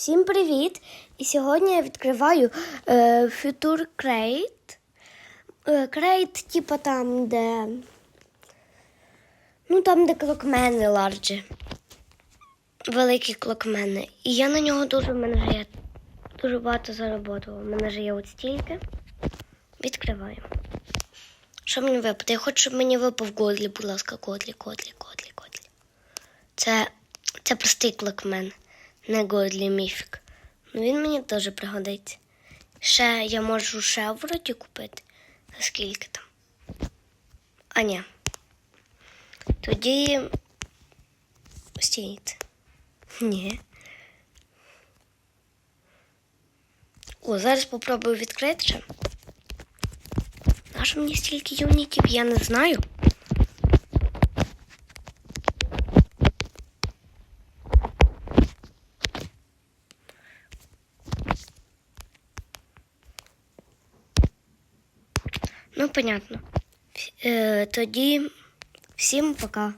Всім привіт! І сьогодні я відкриваю е, Future Crate. Е, Crate, типа там, де. Ну, там, де клокмени ларджі. Великі клокмени. І я на нього дуже в мене вже є дуже багато заработала. У мене вже є от стільки. Відкриваю. Що мені випаде? Я хочу, щоб мені випав Годлі, будь ласка, Годлі, Годлі, Годлі, Годлі. Це, це простий клокмен, не Годлі міфік. Ну він мені теж пригодиться. Ще я можу ще в роті купити. За скільки там? А ні. Тоді. Стійте. Ні. О, зараз попробую відкрити. Нащо мені стільки юнітів, я не знаю. Ну, понятно. Е, тоді всім пока.